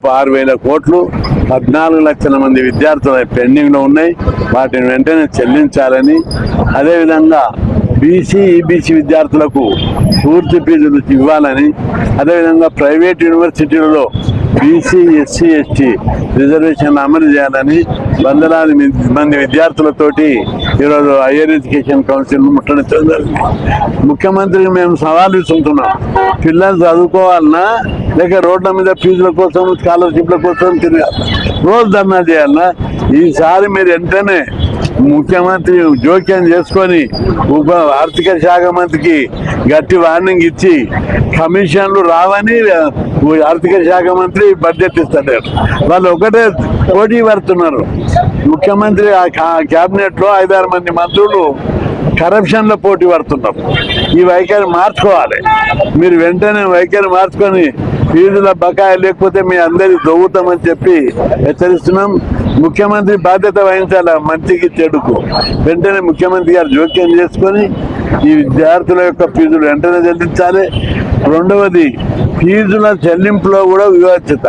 ఆరు వేల కోట్లు పద్నాలుగు లక్షల మంది విద్యార్థులు పెండింగ్లో ఉన్నాయి. వాటిని వెంటనే చెల్లించాలని అదేవిధంగా బీసీ ఈబీసీ విద్యార్థులకు పూర్తి ఫీజులు ఇవ్వాలని అదేవిధంగా ప్రైవేట్ యూనివర్సిటీలలో బీసీ ఎస్సీ ఎస్టీ రిజర్వేషన్ అమలు చేయాలని వందలాది మంది విద్యార్థులతోటి ఈరోజు హైయర్ ఎడ్యుకేషన్ కౌన్సిల్ ముట్టడించడం జరిగింది. ముఖ్యమంత్రికి మేము సవాల్ ఇస్తుంటున్నాం పిల్లలు చదువుకోవాలన్నా లేక రోడ్ల మీద ఫీజుల కోసం స్కాలర్షిప్ల కోసం తిరగాలి రోజు ధర్నా చేయాలన్నా ఈసారి మీరు వెంటనే ముఖ్యమంత్రి జోక్యం చేసుకొని ఉప ఆర్థిక శాఖ మంత్రికి గట్టి వార్నింగ్ ఇచ్చి కమిషన్లు రావని ఆర్థిక శాఖ మంత్రి బడ్జెట్ ఇస్తాడు వాళ్ళు ఒకటే పోటీ పడుతున్నారు. ముఖ్యమంత్రి ఆ క్యాబినెట్లో ఐదారు మంది మంత్రులు కరప్షన్లో పోటీ పడుతున్నారు. ఈ వైఖరి మార్చుకోవాలి. మీరు వెంటనే వైఖరి మార్చుకొని ఫీజుల బకాయి లేకపోతే మీ అందరి దొవ్వుతామని చెప్పి హెచ్చరిస్తున్నాం. ముఖ్యమంత్రి బాధ్యత వహించాలి? మంచికి చెడుకు. వెంటనే ముఖ్యమంత్రి గారు జోక్యం చేసుకొని ఈ విద్యార్థుల యొక్క ఫీజులు వెంటనే చెల్లించాలి. రెండవది ఫీజుల చెల్లింపులో కూడా వివక్షత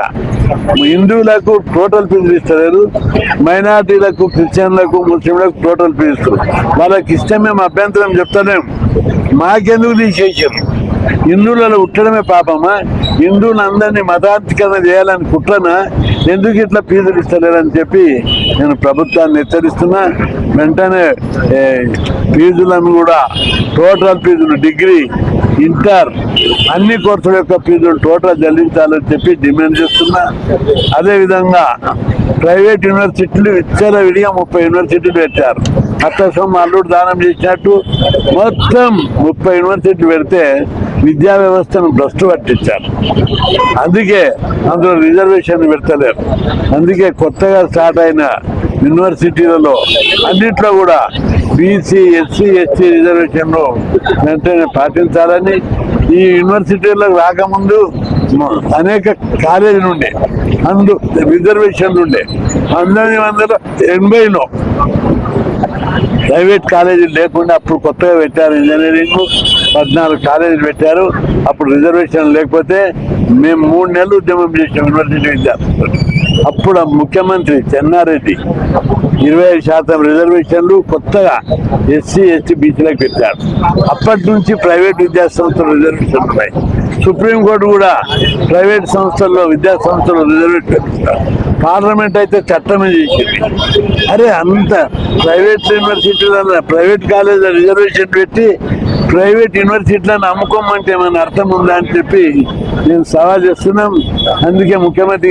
హిందువులకు టోటల్ ఫీజులు ఇస్తలేరు. మైనార్టీలకు క్రిస్టియన్లకు ముస్లింలకు టోటల్ ఫీజు ఇస్తారు వాళ్ళకి ఇష్టం మేము అభ్యంతరం చెప్తలేము మాకెందుకు తీసేసారు హిందువులలో ఉట్టడమే పాపమా? హిందువులు అందరినీ మతాంతికరణ చేయాలని కుట్రనా? ఎందుకు ఇట్లా ఫీజులు ఇస్తలేరని చెప్పి నేను ప్రభుత్వాన్ని హెచ్చరిస్తున్నా. వెంటనే ఫీజులను కూడా టోటల్ ఫీజులు డిగ్రీ ఇంటర్ అన్ని కోర్సుల యొక్క ఫీజులు టోటల్ చెల్లించాలని చెప్పి డిమాండ్ చేస్తున్నా. అదేవిధంగా ప్రైవేట్ యూనివర్సిటీలు ఇచ్చేల విడిగా ముప్పై యూనివర్సిటీలు పెట్టారు. అట్టసం అల్లుడు దానం చేసినట్టు మొత్తం ముప్పై యూనివర్సిటీలు పెడితే విద్యా వ్యవస్థను భ్రష్టు పట్టించారు. అందుకే అందులో రిజర్వేషన్ పెడతలేరు. అందుకే కొత్తగా స్టార్ట్ అయిన యూనివర్సిటీలలో అన్నిట్లో కూడా బీసీ ఎస్సీ ఎస్టీ రిజర్వేషన్లు వెంటనే పాటించాలని ఈ యూనివర్సిటీలకు రాకముందు అనేక కాలేజీలు ఉండే అందు రిజర్వేషన్లు ఉండే పంతొమ్మిది వందల ఎనభైలో ప్రైవేట్ కాలేజీలు లేకుండా అప్పుడు కొత్తగా పెట్టారు ఇంజనీరింగ్. పద్నాలుగు కాలేజీలు పెట్టారు. అప్పుడు రిజర్వేషన్ లేకపోతే మేము మూడు నెలలు ఉద్యమం చేసాం యూనివర్సిటీ విద్యార్థులు అప్పుడు ముఖ్యమంత్రి చెన్నారెడ్డి ఇరవై ఐదు శాతం రిజర్వేషన్లు కొత్తగా ఎస్సీ ఎస్టీ బీసీలకు పెట్టారు. అప్పటి నుంచి ప్రైవేట్ విద్యా సంస్థలు రిజర్వేషన్లు ఉన్నాయి. సుప్రీంకోర్టు కూడా ప్రైవేట్ సంస్థల్లో విద్యా సంస్థలు రిజర్వేషన్ పెట్టారు పార్లమెంట్ అయితే చట్టమే చేసింది. అరే అంత ప్రైవేట్ యూనివర్సిటీలలో ప్రైవేట్ కాలేజ్ రిజర్వేషన్ పెట్టి ప్రైవేట్ యూనివర్సిటీలను అమ్ముకోమంటే ఏమైనా అర్థం ఉందా అని చెప్పి నేను సవాల్ చేస్తున్నాం. అందుకే ముఖ్యమంత్రి